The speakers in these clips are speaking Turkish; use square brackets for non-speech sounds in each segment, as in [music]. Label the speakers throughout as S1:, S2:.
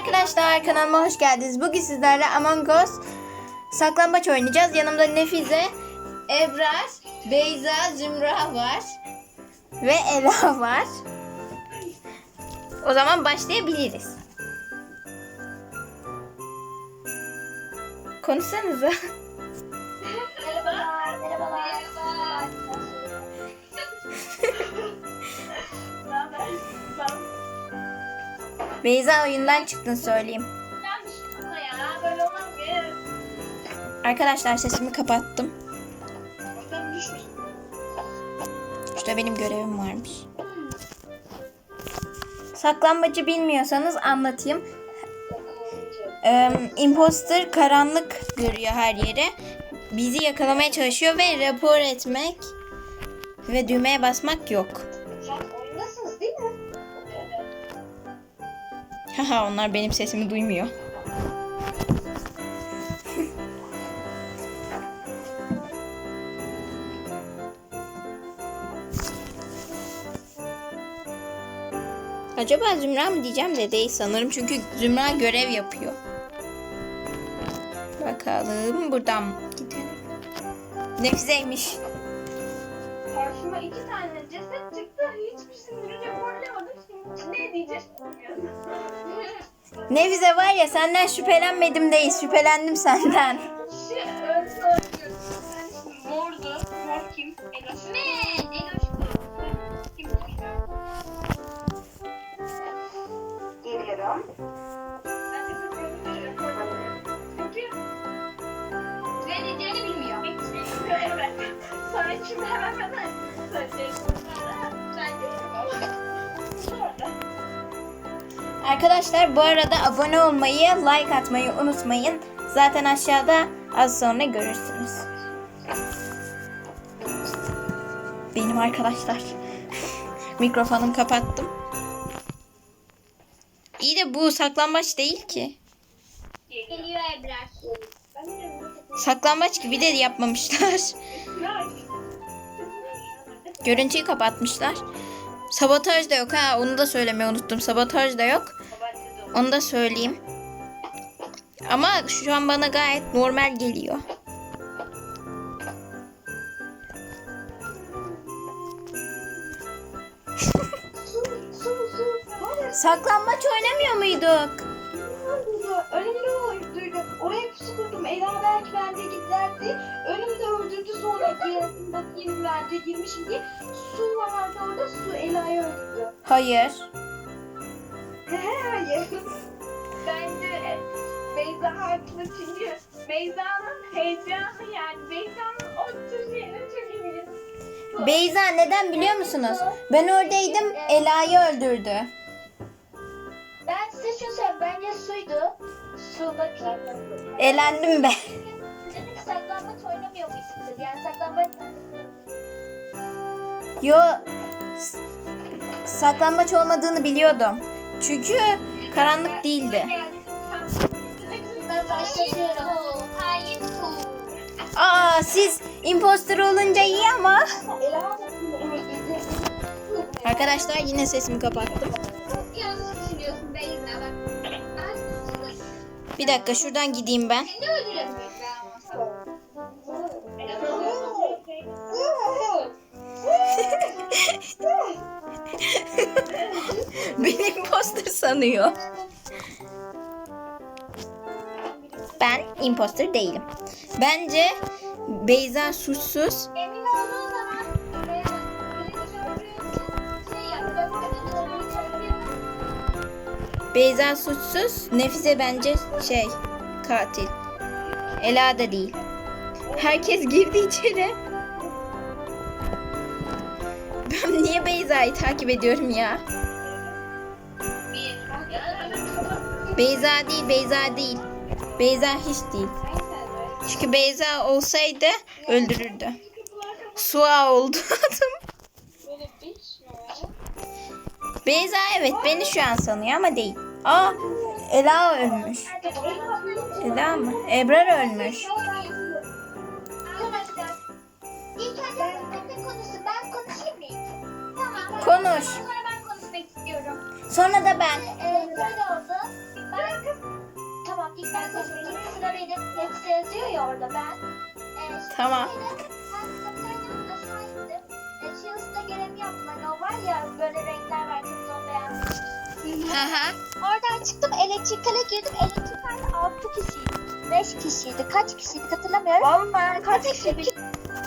S1: arkadaşlar kanalıma hoş geldiniz. Bugün sizlerle Among Us saklambaç oynayacağız. Yanımda Nefize, Ebrar, Beyza, Zümra var. Ve Ela var. O zaman başlayabiliriz. Konuşsanıza.
S2: Merhabalar. Merhabalar.
S1: Beyza oyundan çıktın söyleyeyim. Arkadaşlar sesimi kapattım. İşte benim görevim varmış. Saklambacı bilmiyorsanız anlatayım. Ee, imposter karanlık görüyor her yere. Bizi yakalamaya çalışıyor ve rapor etmek ve düğmeye basmak yok. Haha [laughs] onlar benim sesimi duymuyor. Acaba Zümra mı diyeceğim de değil sanırım çünkü Zümra görev yapıyor. Bakalım buradan gidelim. Nefiseymiş. Nefize var ya senden şüphelenmedim değil şüphelendim senden.
S2: Mordu. Mor kim? Eloş. Ne? Eloş kim? Geliyorum. Ne diyeceğini bilmiyor. Sonra şimdi hemen bana söyleyecek.
S1: Arkadaşlar bu arada abone olmayı, like atmayı unutmayın. Zaten aşağıda az sonra görürsünüz. Benim arkadaşlar. [laughs] Mikrofonumu kapattım. İyi de bu saklambaç değil ki.
S2: Geliyor Ebrar.
S1: Saklambaç gibi de yapmamışlar. Görüntüyü kapatmışlar. Sabotaj da yok ha onu da söylemeyi unuttum. Sabotaj da yok. Onu da söyleyeyim. Ama şu an bana gayet normal geliyor. Saklambaç oynamıyor muyduk?
S2: Önümde öldürdü. Oraya pusu kurdum. Ela belki bende giderdi. Önümde öldürdü sonra geldim bakayım bence girmişim diye. Su vardı orada. Su Ela'yı öldürdü.
S1: Hayır.
S2: Hayır. Bence e, Beyza haklı çünkü Beyza'nın heyecanı yani Beyza'nın o tür iyi bilir.
S1: Beyza neden biliyor musunuz? Ben oradaydım Ela'yı öldürdü.
S2: Ben size şunu söyleyeyim. Bence suydu. Su bakayım.
S1: Elendim ben.
S2: Saklambaç oynamıyor muydunuz? Yani saklambaç
S1: Yo saklambaç olmadığını biliyordum. Çünkü karanlık değildi. Aa siz imposter olunca iyi ama. Arkadaşlar yine sesimi kapattım. Bir dakika şuradan gideyim ben. İmposter sanıyor. Ben imposter değilim. Bence Beyza suçsuz. Beyza suçsuz. Nefize bence şey katil. Ela da değil. Herkes girdi içeri. Ben niye Beyza'yı takip ediyorum ya? Beyza değil, Beyza değil. Beyza hiç değil. Çünkü Beyza olsaydı öldürürdü. Sua oldu [laughs] adım. Beyza evet beni şu an sanıyor ama değil. Aa Ela ölmüş. Ela mı? Ebrar ölmüş. Konuş.
S2: Sonra
S1: da ben.
S2: Ee.
S3: Ben tamam ilk ben seçmiştim. Sıra benim. Hepsi yazıyor ya orada ben. E,
S1: Tamam.
S3: şöyle, Ben kafeteryanın aşağı indim. E, Chills'ta görev yaptım. Hani o var ya böyle renkler var. Kırmızı beyaz. Oradan çıktım elektrikale girdim. Elektrikale 6 kişiydi. 5 kişiydi. Kaç kişiydi hatırlamıyorum.
S2: Vallahi kaç kişi
S3: Kil-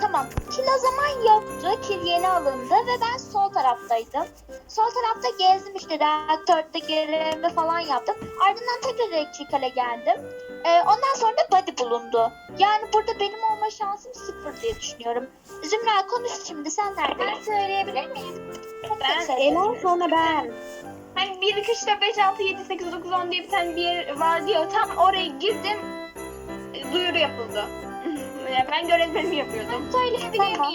S3: Tamam. Kil o zaman yoktu. Kil yeni alındı ve ben sol taraftaydım. Sol tarafta gezdim işte reaktörde görevimi falan yaptım. Ardından tekrar elektrikale geldim. Ee, ondan sonra da body bulundu. Yani burada benim olma şansım sıfır diye düşünüyorum. Zümra konuş şimdi sen neredesin? Ben söyleyebilir miyim?
S2: Ben Ela sonra ben. Hani 1, 2, 3, 4, 5, 6, 7, 8, 9, 10 diye bir tane bir yer var diyor. Tam oraya girdim. Duyuru yapıldı. Yani ben görevlerimi yapıyordum.
S3: Söyleyebilir
S2: Tamam,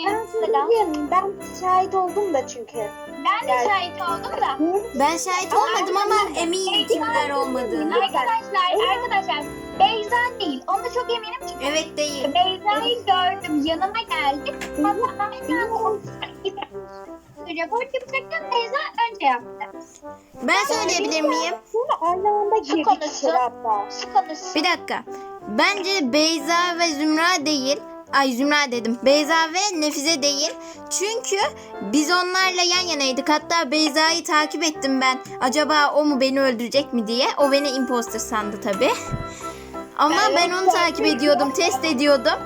S3: miyim?
S2: ben. Ben şahit oldum da çünkü.
S3: Ben de şahit oldum da.
S1: Ben şahit olmadım ama eminim kimler olmadığını.
S3: Arkadaşlar, arkadaşlar Beyza değil. Onda çok eminim çünkü
S1: Evet değil.
S3: Beyza'yı gördüm. Yanıma geldi. Hatta ben rapor yapacaktım. Beyza önce yaptı.
S1: Ben söyleyebilir miyim?
S2: Sonra aynı anda girdik
S3: konuşsun.
S2: içeri hatta.
S3: Su konuşsun.
S1: Bir dakika. Bence Beyza ve Zümra değil. Ay Zümra dedim. Beyza ve Nefize değil. Çünkü biz onlarla yan yanaydık. Hatta Beyza'yı takip ettim ben. Acaba o mu beni öldürecek mi diye. O beni imposter sandı tabi. Ama ben onu takip ediyordum. Test ediyordum.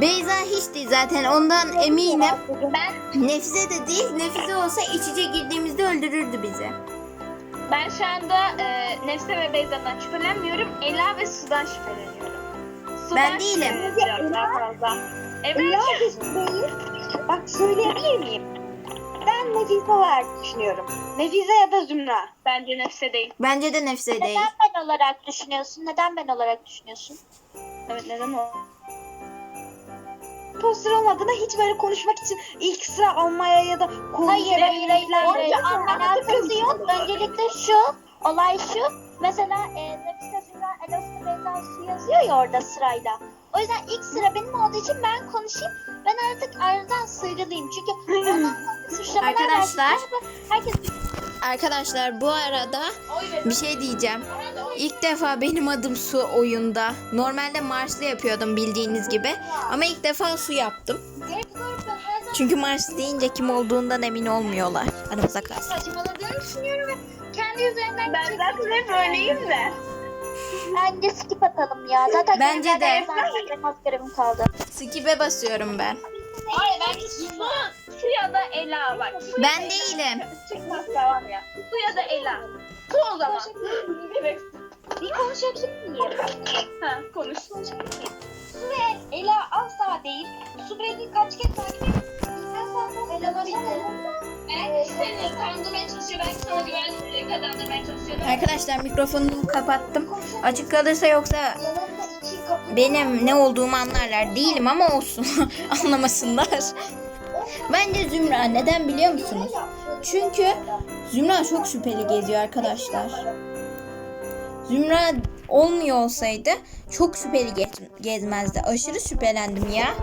S1: Beyza hiç değil zaten. Ondan eminim.
S3: Ben
S1: Nefize de değil. Nefize olsa iç içe girdiğimizde öldürürdü bizi.
S2: Ben şu anda e, Nefse ve Beyza'dan şüphelenmiyorum. Ela ve Su'dan şüpheleniyorum. Su'dan
S1: Ben değilim.
S2: şüpheleniyorum daha fazla. Evet.
S4: Bak söyleyebilir miyim? Ben Nefise olarak düşünüyorum. Nefise ya da Zümra.
S2: Bence Nefse değil.
S1: Bence de Nefize değil.
S3: neden ben olarak düşünüyorsun? Neden ben olarak düşünüyorsun?
S2: Evet neden o?
S4: Poster olmadığında hiç böyle konuşmak için ilk sıra almaya ya da
S3: Hayır hayır hayır. hayır.
S4: Önce
S3: Alakası yok. Öncelikle şu. Olay şu. Mesela e, Nefise Zümra Eloska Beyza Su yazıyor ya orada sırayla. O yüzden ilk sıra benim olduğu için ben konuşayım. Ben artık aradan sıyrılayım. Çünkü ondan sonra suçlamalar
S1: Arkadaşlar.
S3: Herkes
S1: Arkadaşlar bu arada bir şey diyeceğim. İlk defa benim adım Su oyunda. Normalde Marslı yapıyordum bildiğiniz gibi. Ama ilk defa Su yaptım. Çünkü Mars deyince kim olduğundan emin olmuyorlar. Aramızda kalsın.
S3: saçmaladığını düşünüyorum ve kendi üzerinden
S2: Ben zaten hep öyleyim de.
S3: Bence skip atalım ya. Zaten
S1: Bence de.
S3: Görevim kaldı.
S1: Skip'e basıyorum ben.
S2: Hayır bence Su, Su ya da Ela bak. Su
S1: Ben değilim.
S2: Çıkmaz tamam ya. Su ya da Ela. Su o zaman. Evet.
S3: Bir konuşabilir miyim?
S2: Ha, konuş.
S4: Su ve Ela asla değil. Su beni kaç kez takip etti.
S3: Bitti.
S2: Ben seni kandırmaya çalışıyor. Ben sana güven kazandırmaya çalışıyorum.
S1: Arkadaşlar mikrofonumu kapattım. Açık kalırsa yoksa. Benim ne olduğumu anlarlar. Değilim ama olsun. [laughs] Anlamasınlar. Bence Zümra neden biliyor musunuz? Çünkü Zümra çok şüpheli geziyor arkadaşlar. Zümra olmuyor olsaydı çok şüpheli gez- gezmezdi. Aşırı şüphelendim ya.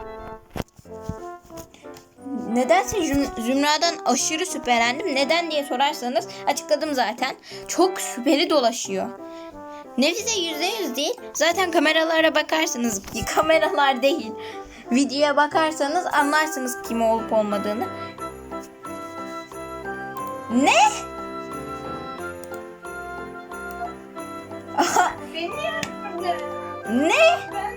S1: Nedense Züm- Zümra'dan aşırı şüphelendim. Neden diye sorarsanız açıkladım zaten. Çok şüpheli dolaşıyor. Nefise yüzde yüz değil. Zaten kameralara bakarsanız ki [laughs] kameralar değil. Videoya bakarsanız anlarsınız kim olup olmadığını. Ne? Aha,
S2: Beni yapmadın.
S1: ne?
S2: Ben?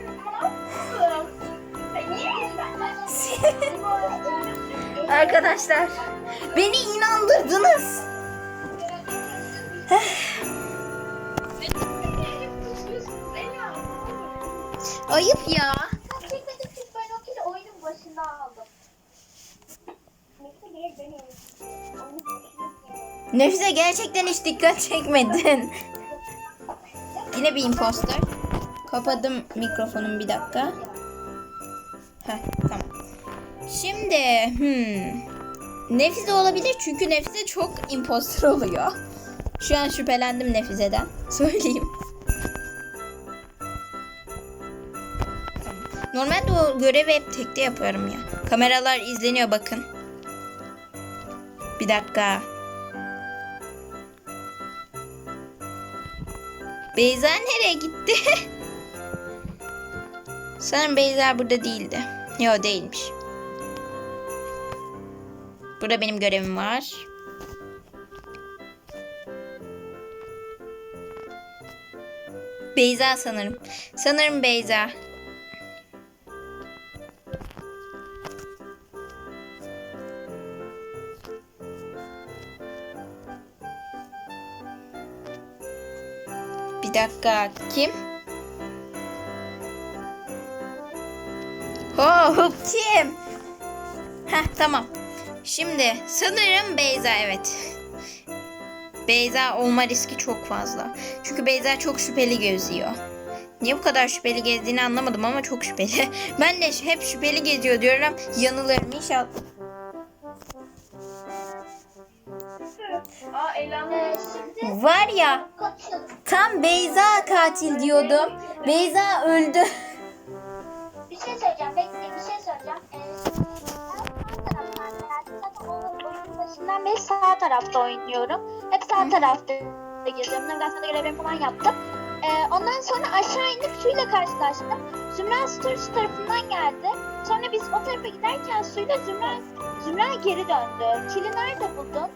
S2: [laughs]
S1: Arkadaşlar beni inandırdınız. [laughs] Ayıp ya.
S3: Ben çekmedim çünkü ben o kili oyunun başında aldım.
S1: Nefise gerçekten hiç dikkat çekmedin. Yine bir imposter. Kapadım mikrofonumu bir dakika. Heh, tamam. Şimdi hmm. Nefise olabilir çünkü Nefise çok imposter oluyor. Şu an şüphelendim Nefise'den. [laughs] Söyleyeyim. Normalde o görevi hep tekte yapıyorum ya. Kameralar izleniyor bakın. Bir dakika. Beyza nereye gitti? [laughs] Sanırım Beyza burada değildi. Yo değilmiş. Burada benim görevim var. Beyza sanırım. Sanırım Beyza. Bir dakika kim? Hop kim? Heh tamam. Şimdi sanırım Beyza evet. Beyza olma riski çok fazla. Çünkü Beyza çok şüpheli geziyor. Niye bu kadar şüpheli gezdiğini anlamadım ama çok şüpheli. [laughs] Ben de hep şüpheli geziyor diyorum. Yanılırım inşallah.
S2: Aa
S3: Ee,
S1: Var ya tam Beyza katil diyordum. Beyza öldü.
S3: Bir şey söyleyeceğim. Bekleyin bir şey söyleyeceğim. Ee, başından beri sağ tarafta oynuyorum. Hep sağ tarafta geziyorum. Navigasyonda görevlerimi falan yaptım. Ee, ondan sonra aşağı inip suyla karşılaştım. Zümra Stories tarafından geldi. Sonra biz o tarafa giderken suyla Zümra, Zümra geri döndü. Kili nerede buldun?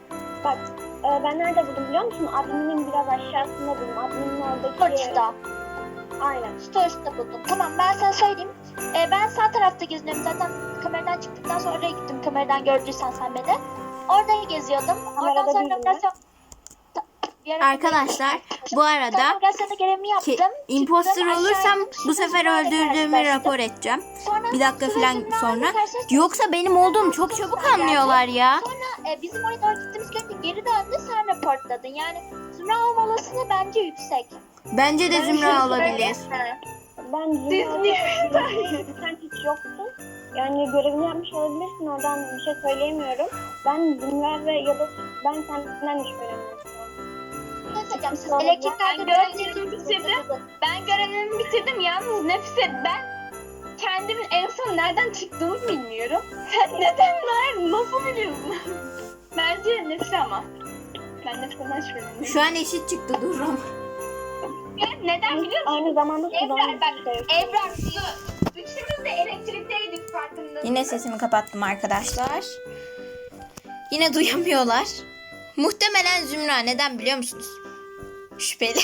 S4: Bak e, ben nerede buldum biliyor musun? Adminin biraz aşağısında buldum. Adminin oradaki...
S3: Storage'da.
S4: Aynen.
S3: Storage'da buldum. Tamam ben sana söyleyeyim. Ee, ben sağ tarafta geziniyorum. Zaten kameradan çıktıktan sonra oraya gittim. Kameradan gördüysen sen beni. Orada geziyordum. Oradan
S4: Kamerada
S3: sonra
S4: değilim
S3: navigasyon... Bir ara-
S1: Arkadaşlar bu arada ki imposter olursam bu
S3: Zümra
S1: sefer öldürdüğümü rapor edeceğim. Bir dakika falan
S3: Zümra
S1: sonra. Yoksa benim olduğum çok çabuk anlıyorlar ya.
S3: Sonra e, bizim oraya doğru gittiğimiz görünce geri döndü sen raportladın. Yani Zümra olma olasılığı bence yüksek.
S1: Bence de Zümra olabilir.
S4: Ben Zümra'da sen hiç yoktun. Yani görevini yapmış olabilirsin oradan bir şey söyleyemiyorum. Ben Zümra ve ya da ben senden de şüpheleniyorum.
S3: Söyleyeceğim siz
S4: Ben
S3: elektriklerde
S2: görevlerimi
S3: gördüğünüz
S2: bitirdim. Ben görevimi bitirdim. Yalnız Nefise ben kendimin en son nereden çıktığımı bilmiyorum. Sen [laughs] neden nerede? Nasıl biliyorsun? [laughs] Bence Nefise ama. Ben Nefise'den şüpheleniyorum.
S1: Şu an eşit çıktı durum.
S2: Neden biliyor musun?
S4: Aynı zamanda sudan
S2: bak, su. Üçümüz de elektrikteydik farkında.
S1: Yine sesimi kapattım arkadaşlar. Yine duyamıyorlar. Muhtemelen Zümra neden biliyor musunuz? Şüpheli.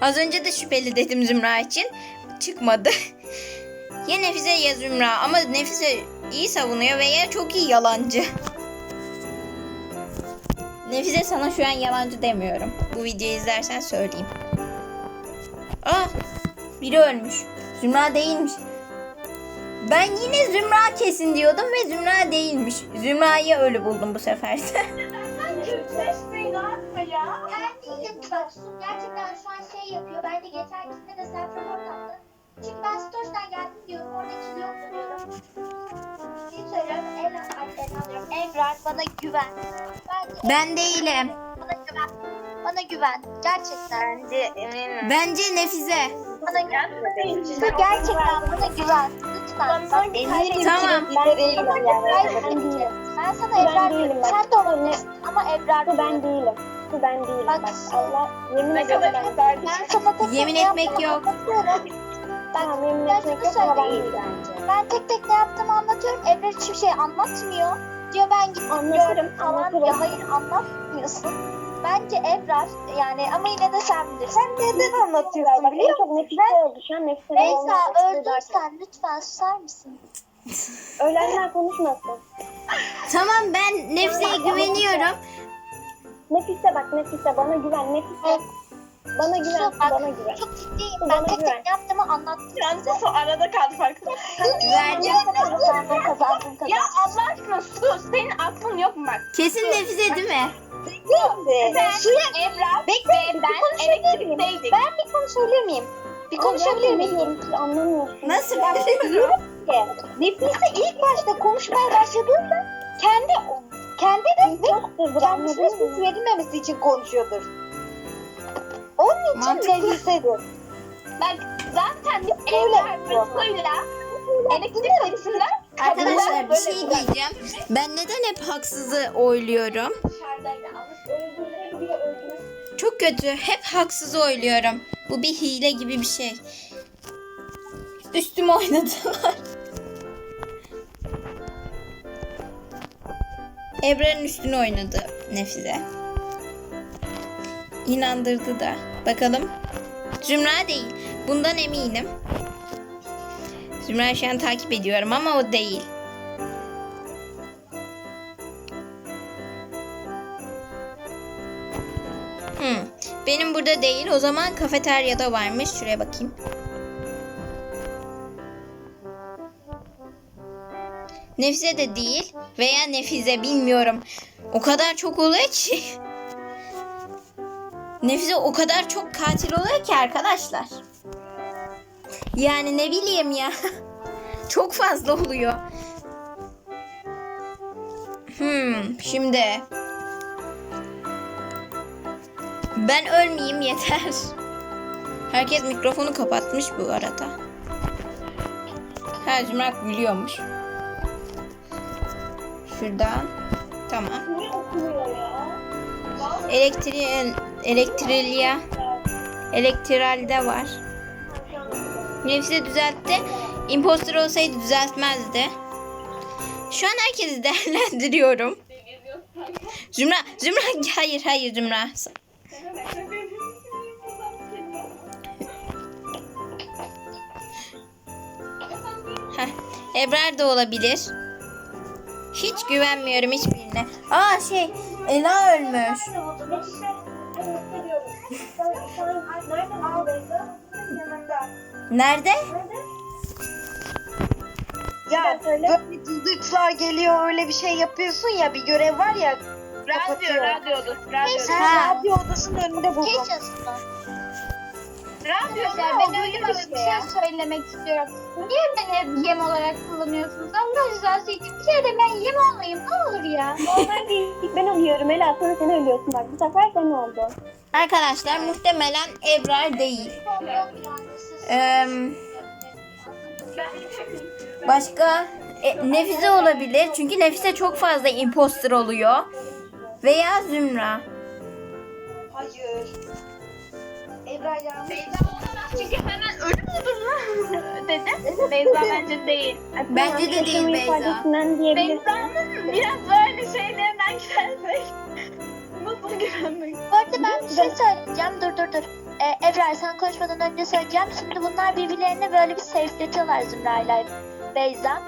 S1: Az önce de şüpheli dedim Zümra için. Çıkmadı. Ya Nefise ya Zümra ama Nefise iyi savunuyor veya çok iyi yalancı. Nefise sana şu an yalancı demiyorum. Bu videoyu izlersen söyleyeyim. Aa, biri ölmüş. Zümra değilmiş. Ben yine Zümra kesin diyordum ve Zümra değilmiş. Zümra'yı ölü buldum bu sefer [laughs] de.
S2: Seçmeyin atma ya.
S3: Ben değilim bak Su gerçekten şu an şey yapıyor. Ben de geçenkisinde de report attım. Çünkü ben Storage'dan geldim diyorum. Orada kili yoktu diyorum. Bir şey söylüyorum. Ela, ay Ela diyorum. Ebrar bana güven. Bence
S1: ben değilim.
S3: bana güven. Bana güven. Gerçekten.
S2: Bence eminim.
S1: Bence Nefize.
S3: Bana güven. Su gerçekten bana güven. Lütfen. Bak,
S4: Eminim
S1: Tamam.
S4: ben değilim yani. Ben değilim.
S3: Ben sana
S4: Ben
S3: Ebrar
S4: değilim
S3: diyorum.
S4: bak.
S3: Sen de olabilirsin ama Ebrar
S4: Bu ben değilim. Bu ben değilim.
S3: Bak,
S4: Bak Allah yemin
S2: Ne kadar
S4: ben.
S3: Ben sana tek tek
S1: Yemin
S3: ne
S1: etmek yok.
S4: Tamam yemin
S3: Ben
S4: etmek yok ama ben değilim.
S3: Ben tek tek ne yaptığımı anlatıyorum. Ebrar hiçbir şey anlatmıyor. Diyor ben gittim
S4: Anlatırım,
S3: gördüm falan diyor. Hayır anlatmıyorsun. Bence Ebrar yani ama yine de sen bilirsin. Sen neden anlatıyorsun
S4: Bak en
S3: biliyor musun?
S4: nefis oldu şu an nefis
S3: Neyse öldün sen lütfen susar mısın?
S4: Ölenler konuşmasın.
S1: Tamam ben Nefise'ye güveniyorum.
S4: Nefise bak Nefise bana güven Nefise. Bana güven
S3: bak,
S4: bana güven.
S3: Çok ciddiyim.
S4: Bana
S3: Ben tek
S4: güven.
S3: tek ne yaptığımı anlattım size.
S2: O arada kaldı farkında.
S1: Verdim.
S3: Kazandım kazandım
S2: Ya
S3: kazandım.
S2: Allah aşkına su senin aklın yok mu bak?
S1: Kesin Nefize değil mi?
S2: Ben, Emrah ve ben elektrikteydik.
S3: Ben bir konuşabilir miyim? Bir konuşabilir miyim?
S4: Anlamıyorsun.
S1: Nasıl
S3: ki Nefise ilk başta konuşmaya başladığında kendi kendi de ve kendisine ses verilmemesi için konuşuyordur. Onun için
S1: Mantıklı.
S3: Nefise'dir.
S2: Bak zaten ve suyla elektrik kapısından
S1: Arkadaşlar bir şey diyeceğim. Ben neden hep haksızı oyluyorum? çok kötü. Hep haksız oyluyorum. Bu bir hile gibi bir şey. Üstüme oynadılar. Ebrar'ın üstüne oynadı Nefize. İnandırdı da. Bakalım. Zümra değil. Bundan eminim. Zümra şu an takip ediyorum ama o değil. Hmm. Benim burada değil. O zaman kafeteryada varmış. Şuraya bakayım. Nefize de değil. Veya Nefize bilmiyorum. O kadar çok oluyor ki. Nefize o kadar çok katil oluyor ki arkadaşlar. Yani ne bileyim ya. [laughs] çok fazla oluyor. Hmm, şimdi ben ölmeyeyim yeter. Herkes mikrofonu kapatmış bu arada. Ha Zümrak gülüyormuş. Şuradan. Tamam.
S4: Niye okumuyor ya?
S1: Elektriğe, elektriliye, elektralde var. Nefse düzeltti. Imposter olsaydı düzeltmezdi. Şu an herkesi [laughs] değerlendiriyorum. Zümra, Zümra, hayır hayır Zümra. Ebrar da olabilir. Hiç güvenmiyorum hiçbirine. Aa şey, Ela ölmüş. Nerede?
S2: Ya böyle dızırtılar geliyor öyle bir şey yapıyorsun ya bir görev var ya kapatıyor.
S4: radyo odası, radyo
S1: Ha.
S2: Radyo odasının önünde buldum.
S3: Keşke
S4: Radyo
S3: ben öyle bir şey söylemek istiyorum. Niye beni hep yem olarak kullanıyorsunuz? Allah rızası için bir kere de ben yem olmayayım ne olur ya. [laughs]
S4: Normal değil. Ben ölüyorum Ela sonra sen ölüyorsun bak. Bu sefer sen oldu.
S1: Arkadaşlar muhtemelen Ebrar değil. Eee, başka e, Nefize olabilir. Çünkü Nefize çok fazla imposter oluyor. Veya Zümra.
S2: Hayır. Ebrar yanlış.
S4: Çünkü hemen ölüm olur mu? Dedim. Beyza bence değil.
S1: Bence de değil Beyza.
S4: Beyza'nın biraz böyle şeylerinden gidersek. Nasıl güvenmek?
S3: Bu arada ben bir şey söyleyeceğim. Dur dur dur. Ee, Ebrar sen konuşmadan önce söyleyeceğim. Şimdi bunlar birbirlerine böyle bir safe'letiyorlar Zümra ile Beyza.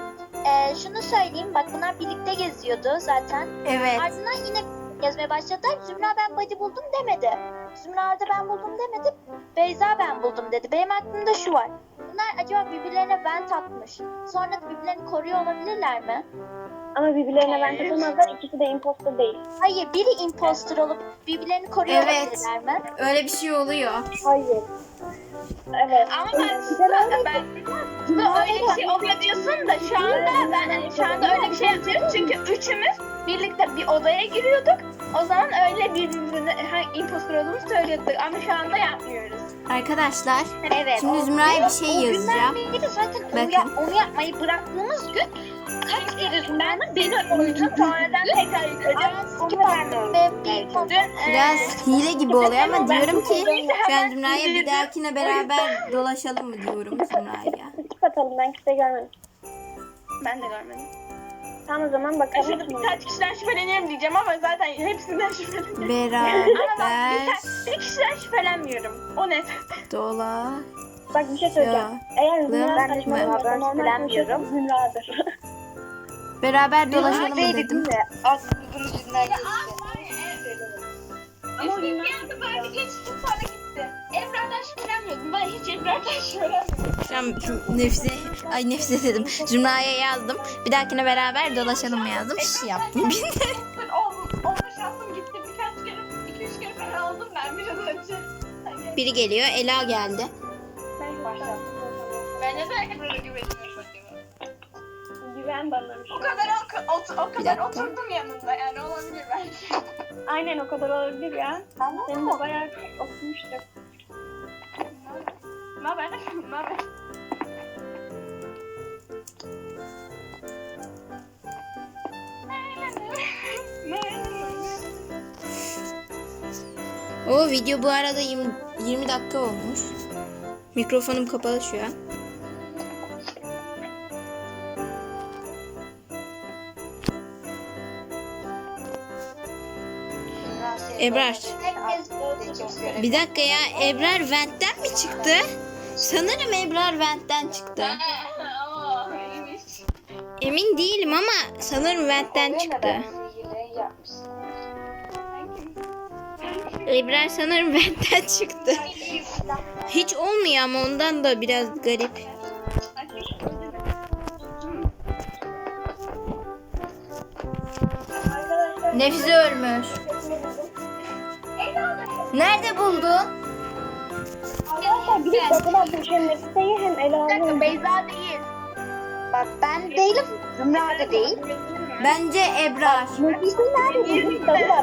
S3: Ee, şunu söyleyeyim. Bak bunlar birlikte geziyordu zaten.
S1: Evet.
S3: Ardından yine gezmeye başladılar. Zümra ben body buldum demedi. Zümra Arda ben buldum demedi. Beyza ben buldum dedi. Benim aklımda şu var. Bunlar acaba birbirlerine vent atmış. Sonra da birbirlerini koruyor olabilirler mi?
S4: Ama birbirlerine ben katılmazlar. İkisi de imposter değil.
S3: Hayır biri imposter olup birbirlerini koruyor
S1: Evet.
S3: olabilirler mi?
S1: Öyle bir şey oluyor.
S4: Hayır. Evet.
S5: Ama ben, ben bu öyle bir şey oluyor diyorsun da şu anda ben hani şu anda öyle bir şey yapıyoruz çünkü üçümüz birlikte bir odaya giriyorduk. O zaman öyle birbirimize hangi impostor olduğumuzu söylüyorduk ama şu anda yapmıyoruz.
S1: Arkadaşlar
S3: Evet.
S1: şimdi Zümra'ya bir şey yazacağım.
S3: beri zaten onu,
S1: Bakın.
S3: yap- onu yapmayı bıraktığımız gün kaç kere Zümra'nın beni öldürdü.
S5: Sonradan tekrar
S3: ve bir
S5: Dün e,
S1: Biraz hile gibi oluyor ama diyorum ki an Zümra'ya bir dahakine beraber dolaşalım mı diyorum Zümra'ya.
S4: Skip atalım. Ben kimse görmedim.
S5: ben de görmedim.
S4: Tamam o zaman
S5: Ben
S4: bakalım.
S5: şimdi birkaç kişiden şüpheleniyorum diyeceğim ama zaten hepsinden şüpheleniyorum.
S1: Beraber
S5: Bir kişiden şüphelenmiyorum. O net.
S1: dola.
S4: Bak bir şey söyleyeceğim. Eğer Zümra
S1: Ben
S4: saçmalıyorsa
S2: ben
S4: normal
S2: şüphelenmiyorum.
S4: konuşuyorsa Zümra'dır.
S1: Beraber dolaşalım mı dedim.
S2: de aklımın yüzünden geçti.
S5: Ama bir anda böyle geçti sonra gitti. Ebrar'dan şüphelenmiyordum. Ben hiç Ebrar'dan şüphelenmiyordum.
S1: Şu şu nefse, ay nefse dedim. Zümra'ya yazdım. Bir dahakine beraber dolaşalım mı yazdım. Şş yaptım.
S5: Ben olmuş, olmuş şansım gitti. Birkaç kere, iki üç kere falan aldım ben biraz önce. Hani
S1: Biri geliyor. Ela geldi.
S4: Ben başlattım.
S5: ben neden Ebrar'a güveniyorum
S4: Güven bana.
S5: O kadar o, o, o kadar
S1: dakika.
S5: oturdum yanında yani olabilir belki.
S4: Aynen o kadar olabilir ya.
S2: Tamam
S4: Senin de bayağı okumuştuk.
S5: Ne haber? Ne haber?
S1: O video bu arada 20, 20 dakika olmuş. Mikrofonum kapalı şu an. Ebrar. Bir dakika ya Ebrar Vent'ten mi çıktı? Sanırım Ebrar Vent'ten çıktı. Emin değilim ama sanırım Vent'ten çıktı. Ebrar sanırım Vent'ten çıktı. Hiç olmuyor ama ondan da biraz garip. Nefise ölmüş. Nerede buldun?
S4: Arkadaşlar bir de atmış hem Nefise'yi hem
S5: Bir dakika
S4: Ela'nın.
S5: Beyza değil.
S3: Bak ben değilim. Zümra da değil.
S1: Bence Ebrar.
S4: Nefise nerede? Double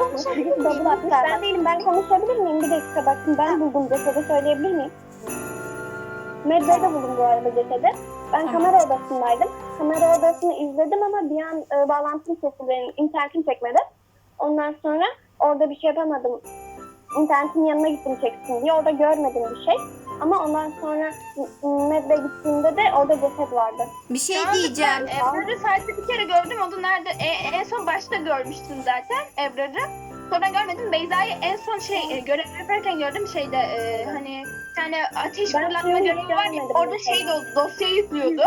S4: atmış. Ben değilim. Ben konuşabilir miyim? Bir dakika bakın ben buldum cesedi söyleyebilir miyim? Medve'de buldum bu arada cesedi. Ben kamera odasındaydım. Kamera odasını izledim ama bir an e, bağlantım kesildi. İnternetim çekmedi. Ondan sonra orada bir şey yapamadım. İnternetin yanına gittim çeksin diye. Orada görmedim bir şey. Ama ondan sonra m- Medve'ye gittiğimde de orada ceset vardı.
S1: Bir şey
S5: anda
S1: diyeceğim.
S5: Ben Ebrar'ı sadece bir kere gördüm. O da nerede? E, en son başta görmüştüm zaten Ebrar'ı. Sonra görmedim. Beyza'yı en son şey e, görev yaparken gördüm şeyde e, hani bir tane ateş
S4: Ben
S5: fırlatma görevi var.
S4: görmedim
S5: Orada
S4: mesela.
S5: şey de oldu. Dosyayı yüklüyordu.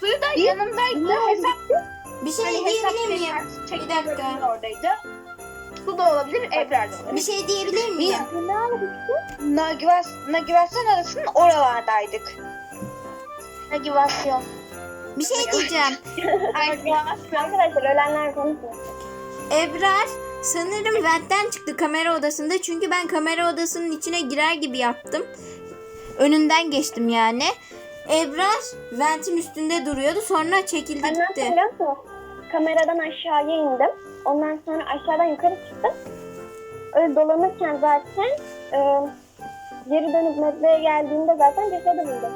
S5: Suyu da yanındaydı. Hesap
S1: Bir şey
S5: hani
S1: diyebilir miyim?
S5: çek-
S1: Bir dakika.
S5: oradaydı. Su da olabilir, Ebrar da olabilir.
S1: Bir şey diyebilir miyim?
S3: Nagivasyon arasının oralardaydık. Nagivasyon.
S1: Bir şey diyeceğim. [laughs]
S4: Arkadaşlar ölenler konuşuyor.
S1: Ebrar sanırım Vent'ten çıktı kamera odasında. Çünkü ben kamera odasının içine girer gibi yaptım. Önünden geçtim yani. Ebrar Vent'in üstünde duruyordu. Sonra çekildi
S4: Ben
S1: gitti.
S4: biliyor musun? Kameradan aşağıya indim. Ondan sonra aşağıdan yukarı çıktım. Öyle dolanırken zaten e, geri dönüp medveye geldiğimde zaten cesedi buldum.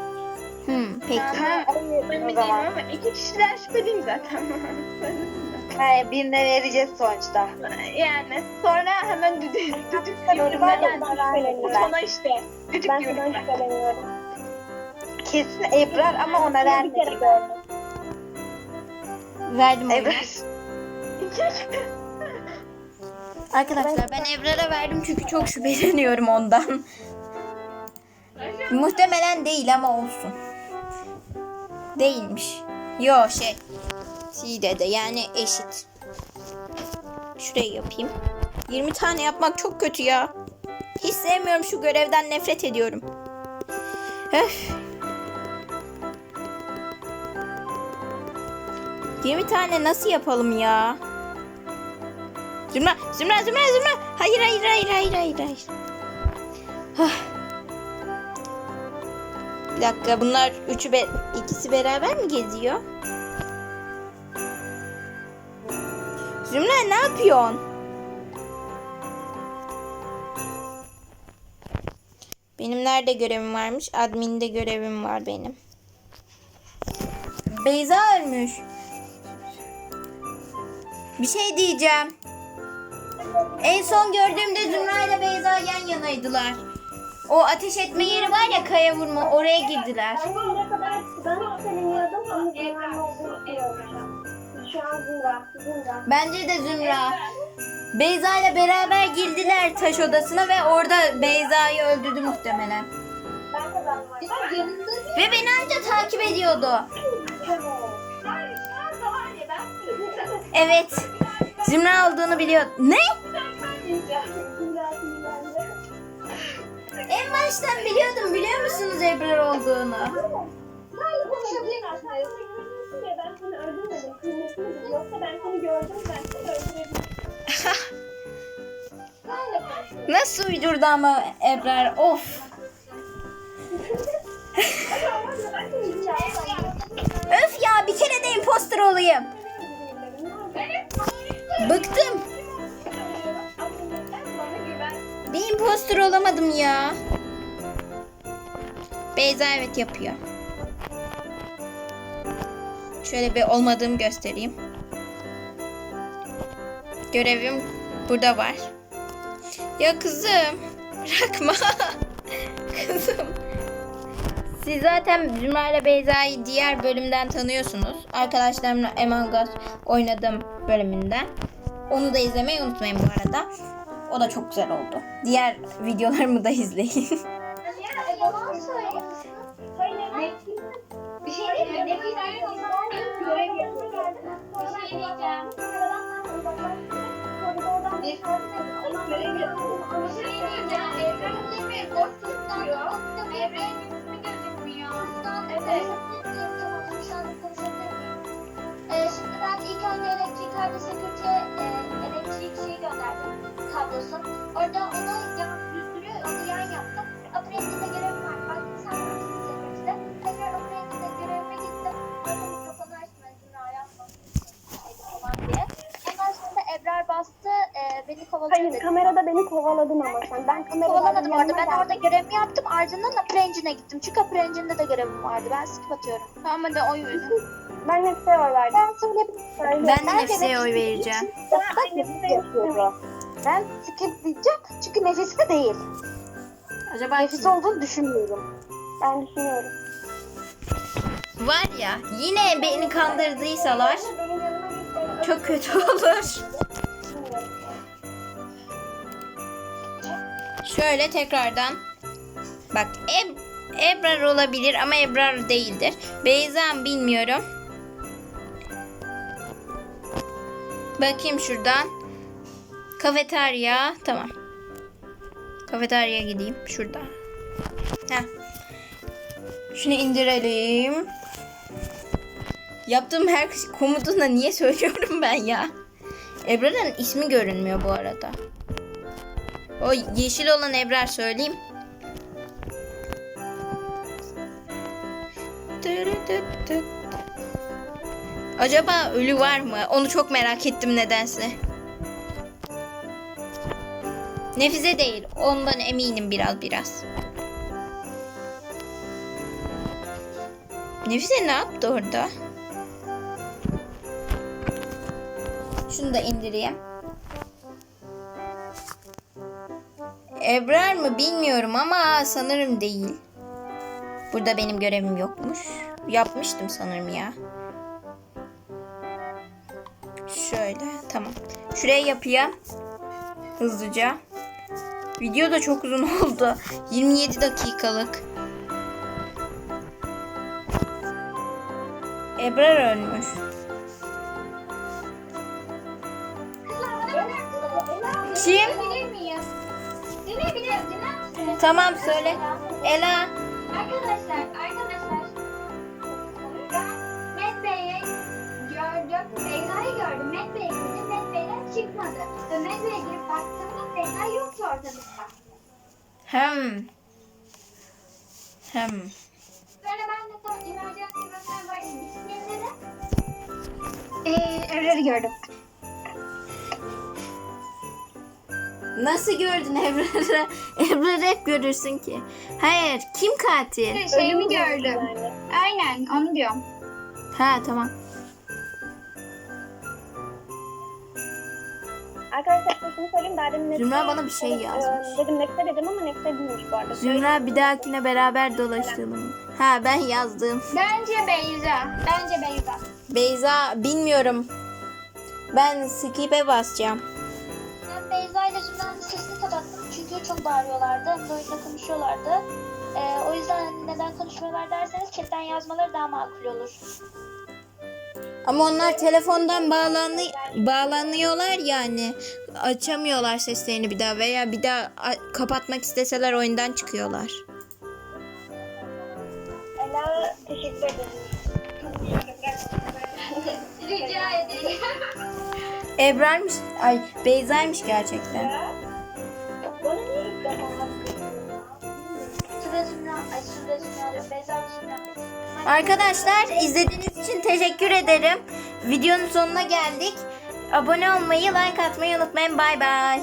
S1: Hmm, peki.
S5: Aha, ben de değilim ama iki kişiden şüpheliyim zaten. [laughs]
S3: He, birine vereceğiz sonuçta.
S5: yani sonra hemen düdük düdük diyorum
S4: ben
S5: ben.
S4: şüpheleniyorum.
S5: Sonra işte düdük
S4: Ben
S5: diyorum ben.
S4: şüpheleniyorum.
S3: Kesin Ebrar ama ona
S4: Bir kere
S3: vermedi.
S4: gördüm.
S1: Verdim onu. [laughs] Arkadaşlar ben Ebrar'a verdim çünkü çok şüpheleniyorum ondan. Muhtemelen değil ama olsun. Değilmiş. Yo şey. Side de yani eşit. Şurayı yapayım. 20 tane yapmak çok kötü ya. Hiç sevmiyorum şu görevden nefret ediyorum. Öf. 20 tane nasıl yapalım ya? Zümra, Zümra, Zümra, Zümra. Hayır, hayır, hayır, hayır, hayır, hayır. Hah. Bir dakika, bunlar üçü be ikisi beraber mi geziyor? Zümra ne yapıyorsun? Benim nerede görevim varmış? Admin'de görevim var benim. Beyza ölmüş. Bir şey diyeceğim. En son gördüğümde Zümra ile Beyza yan yanaydılar. O ateş etme yeri var ya kaya vurma oraya girdiler.
S4: Ben buraya kadar ben şüpheleniyordum ama Zümra'nın olduğunu biliyorum. Şu an Zümra. Zümra.
S1: Bence de Zümra. Beyza ile beraber girdiler taş odasına ve orada Beyza'yı öldürdü muhtemelen. Ve beni anca takip ediyordu. Evet. Zümra olduğunu biliyor. Ne? En baştan biliyordum. Biliyor musunuz Ebrar olduğunu?
S4: Ben seni öldürmedim. Kıymetini bil. Yoksa ben seni gördüm. Ben seni öldürebilirim.
S1: Nasıl uydurdu ama Ebrar? Of. [laughs] Öf ya bir kere de imposter olayım. Bıktım. Bir imposter olamadım ya. Beyza evet yapıyor. Şöyle bir olmadığımı göstereyim. Görevim burada var. Ya kızım. Bırakma. [laughs] Kızım. Siz zaten Zümra Beyza'yı diğer bölümden tanıyorsunuz. Arkadaşlarımla Among Us oynadım bölümünden. Onu da izlemeyi unutmayın bu arada. O da çok güzel oldu. Diğer videolarımı da izleyin. [laughs]
S3: kablosu. Orada onu yan düzdürüyor, onu yan yaptım. Operating'de görevim var. Beni kovaladı.
S4: Hayır kamerada beni kovaladın ama sen. Ben kamerada
S3: Kovalamadım orada. Ben orada görevimi yaptım. Ardından Upper Engine'e gittim. Çünkü Upper Engine'de de görevim vardı. Ben skip atıyorum.
S5: Tamam hadi oy verin. [laughs]
S4: Ben Nefse'ye oy verdim.
S3: Ben söyleyebilirim.
S1: Ben de Nefse'ye oy vereceğim.
S3: Bak Nefise yapıyorum. Ben skip diyeceğim. Çünkü Nefise değil.
S1: Acaba
S3: Nefise olduğunu düşünmüyorum.
S4: Ben düşünüyorum.
S1: var ya yine beni kandırdıysalar çok kötü olur. Şöyle tekrardan. Bak Eb Ebrar olabilir ama Ebrar değildir. Beyza'm bilmiyorum. Bakayım şuradan. Kafeterya. Tamam. Kafeteryaya gideyim. Şurada. Heh. Şunu indirelim. Yaptığım her komutuna niye söylüyorum ben ya? Ebrar'ın ismi görünmüyor bu arada. O yeşil olan Ebrar söyleyeyim. Acaba ölü var mı? Onu çok merak ettim nedense. Nefize değil. Ondan eminim biraz biraz. Nefize ne yaptı orada? Şunu da indireyim. Ebrar mı bilmiyorum ama sanırım değil. Burada benim görevim yokmuş. Yapmıştım sanırım ya. Şöyle tamam. Şuraya yapayım. Hızlıca. Video da çok uzun [laughs] oldu. 27 dakikalık. Ebrar ölmüş. Kim?
S2: Miyim? Dinleyebilirim. Dinler misiniz?
S1: Tamam söyle. Ela.
S2: Arkadaşlar, arkadaşlar. Ben Met Bey'i gördüm. Beyza'yı gördüm. Met Bey'e girdim. Met Bey'den çıkmadı. Ve Met Bey'e girip baktığımda Beyza yoktu ortalıkta.
S1: Hem. Hem.
S2: Sonra ben de tam emergency bölümler var. İsimleri
S3: Ee, Ebrar'ı gördüm.
S1: Nasıl gördün Ebrar'ı? [laughs] Ebrar'ı hep görürsün ki. Hayır. Kim katil?
S5: Şeyimi gördüm. Aynen onu diyorum.
S1: Ha tamam.
S4: Arkadaşlar şunu söyleyeyim. Daha demin.
S1: Zümra bana bir şey yazmış.
S4: Ee, dedim Nefse dedim ama Nefse değilmiş bu arada.
S1: Zümra bir dahakine beraber dolaşalım. Ha ben yazdım.
S5: Bence Beyza.
S2: Bence Beyza.
S1: Beyza bilmiyorum. Ben skip'e basacağım.
S3: Çünkü çok bağırıyorlardı. Hem de oyunda konuşuyorlardı. Ee, o yüzden neden konuşmuyorlar derseniz chatten yazmaları daha makul olur.
S1: Ama onlar telefondan bağlanı bağlanıyorlar yani. Açamıyorlar seslerini bir daha veya bir daha kapatmak isteseler oyundan çıkıyorlar.
S4: Ela teşekkür ederim.
S2: Rica ederim.
S1: Ebrar'mış, ay Beyza'ymış gerçekten. Arkadaşlar izlediğiniz için teşekkür ederim. Videonun sonuna geldik. Abone olmayı, like atmayı unutmayın. Bay bay.